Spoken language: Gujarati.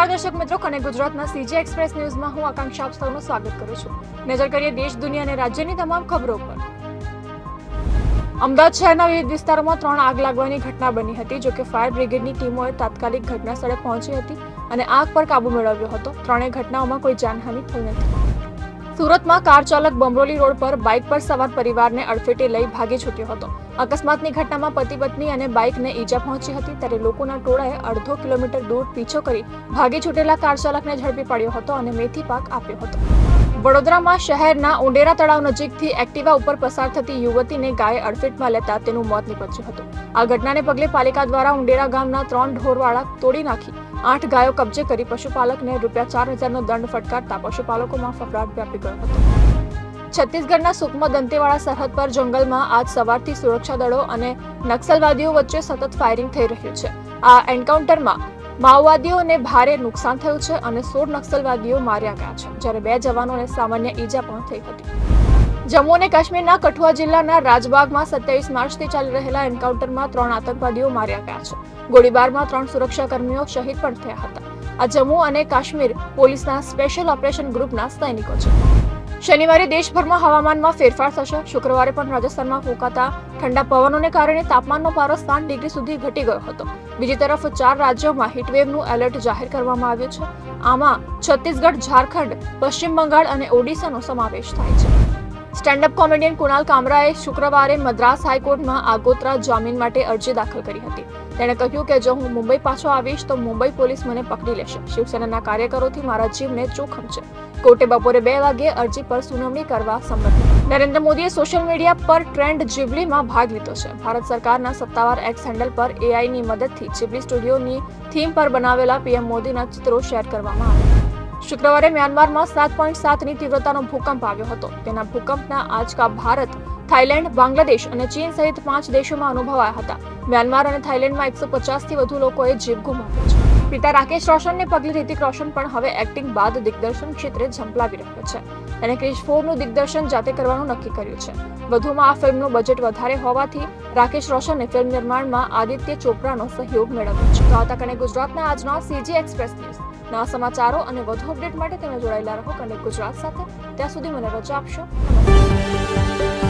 નમસ્કાર મિત્રો કને ગુજરાતના સીજી એક્સપ્રેસ ન્યૂઝમાં હું આકાંક્ષા આપ સૌનું સ્વાગત કરું છું. નજર કરીએ દેશ, દુનિયા અને રાજ્યની તમામ ખબરો પર. અમદાવાદ શહેરના વિવિધ વિસ્તારોમાં ત્રણ આગ લાગવાની ઘટના બની હતી જોકે ફાયર બ્રિગેડની ટીમોએ તાત્કાલિક ઘટના સ્થળે પહોંચી હતી અને આગ પર કાબુ મેળવ્યો હતો. ત્રણેય ઘટનાઓમાં કોઈ જાનહાનિ થઈ નથી. સુરતમાં કાર ચાલક બમરોલી રોડ પર બાઇક પર સવાર પરિવારને અડફેટે લઈ ભાગી છૂટ્યો હતો. અકસ્માતની ઘટનામાં પતિ પત્ની અને બાઇકને ઈજા પહોંચી હતી ત્યારે લોકોના ટોળાએ અડધો કિલોમીટર દૂર પીછો કરી ભાગી છૂટેલા કાર ચાલકને ઝડપી પાડ્યો હતો અને મેથી પાક આપ્યો હતો. વડોદરામાં શહેરના ઉંડેરા તળાવ નજીકથી એક્ટિવા ઉપર પસાર થતી યુવતીને ગાય અડફેટમાં લેતા તેનું મોત નીપજ્યું હતું. આ ઘટનાને પગલે પાલિકા દ્વારા ઉંડેરા ગામના ત્રણ ઢોરવાળા તોડી નાખી આઠ ગાયો કબજે કરી પશુપાલકને રૂપિયા ચાર હજારનો દંડ ફટકારતા પશુપાલકોમાં ફફડાટ વ્યાપી ગયો હતો. છત્તીસગઢના સુકમા દંતેવાડા સરહદ પર જંગલમાં આજ સવારથી સુરક્ષા દળો અને નક્સલવાદીઓ વચ્ચે સતત ફાયરિંગ થઈ રહ્યું છે. આ એન્કાઉન્ટરમાં માઓવાદીઓને ભારે નુકસાન થયું છે અને સોળ નક્સલવાદીઓ માર્યા ગયા છે, જ્યારે બે જવાનોને સામાન્ય ઈજા પણ થઈ હતી. જમ્મુ અને કાશ્મીરના કઠુઆ જિલ્લાના રાજબાગમાં સત્યાવીસ માર્ચથી ચાલી રહેલા એન્કાઉન્ટરમાં ત્રણ આતંકવાદીઓ માર્યા ગયા છે. ગોળીબારમાં ત્રણ સુરક્ષાકર્મીઓ શહીદ પણ થયા હતા. આ જમ્મુ અને કાશ્મીર પોલીસના સ્પેશિયલ ઓપરેશન ગ્રુપના સૈનિકો છે. શનિવારે દેશભરમાં હવામાનમાં ફેરફાર થશે. શુક્રવારે પણ રાજસ્થાનમાં ફૂંકાતા ઠંડા પવનોને કારણે તાપમાનનો પારો સાત ડિગ્રી સુધી ઘટી ગયો હતો. બીજી તરફ ચાર રાજ્યોમાં હીટવેવનું એલર્ટ જાહેર કરવામાં આવ્યું છે. આમાં છત્તીસગઢ, ઝારખંડ, પશ્ચિમ બંગાળ અને ઓડિશાનો સમાવેશ થાય છે. સ્ટેન્ડઅપ કોમેડિયન કુણાલ કામરાએ શુક્રવારે મદ્રાસ હાઈકોર્ટમાં આગોતરા જામીન માટે અરજી દાખલ કરી હતી. તેણે કહ્યું કે જો હું મુંબઈ પાછો આવીશ તો મુંબઈ પોલીસ મને પકડી લેશે. શિવસેનાના કાર્યકરોથી મારા જીવને જોખમ છે. કોર્ટે બપોરે બે વાગ્યે અરજી પર સુનાવણી કરવા સંમત નરેન્દ્ર મોદીએ સોશિયલ મીડિયા પર ટ્રેન્ડ જીબલીમાં ભાગ લીધો છે. ભારત સરકારના સત્તાવાર એક્સ હેન્ડલ પર એઆઈની મદદથી જીબલી સ્ટુડિયોની થીમ પર બનાવેલા પીએમ મોદીના ચિત્રો શેર કરવામાં આવ્યા. શુક્રવારે મ્યાનમારમાં સાત પોઈન્ટ સાતની તીવ્રતાનો ભૂકંપ આવ્યો હતો. તેના ભૂકંપના આંચકા ભારત, થાઇલેન્ડ, બાંગ્લાદેશ અને ચીન સહિત પાંચ દેશોમાં અનુભવાયા હતા. મ્યાનમાર અને થાઇલેન્ડમાં એકસો પચાસથી વધુ લોકોએ જીવ ગુમાવ્યો છે. પિતા રાકેશ રોશનને પગલે રિતિક રોશન પણ હવે એક્ટિંગ બાદ દિગ્દર્શન ક્ષેત્રે ઝંપલાવી રહ્યો છે. તેણે ક્રિશ ફોરનું દિગ્દર્શન જાતે કરવાનું નક્કી કર્યું છે. વધુમાં આ ફિલ્મનું બજેટ વધારે હોવાથી રાકેશ રોશને ફિલ્મ નિર્માણમાં આદિત્ય ચોપરાનો સહયોગ મેળવ્યો છે. તો તકને ગુજરાતના આજનો સીજી એક્સપ્રેસ ન્યૂઝ. નવા સમાચારો અને વધુ અપડેટ માટે તમે જોડાયેલા રહો કનેક્ટ ગુજરાત સાથે. ત્યાં સુધી મને રજા આપશો. નમસ્કાર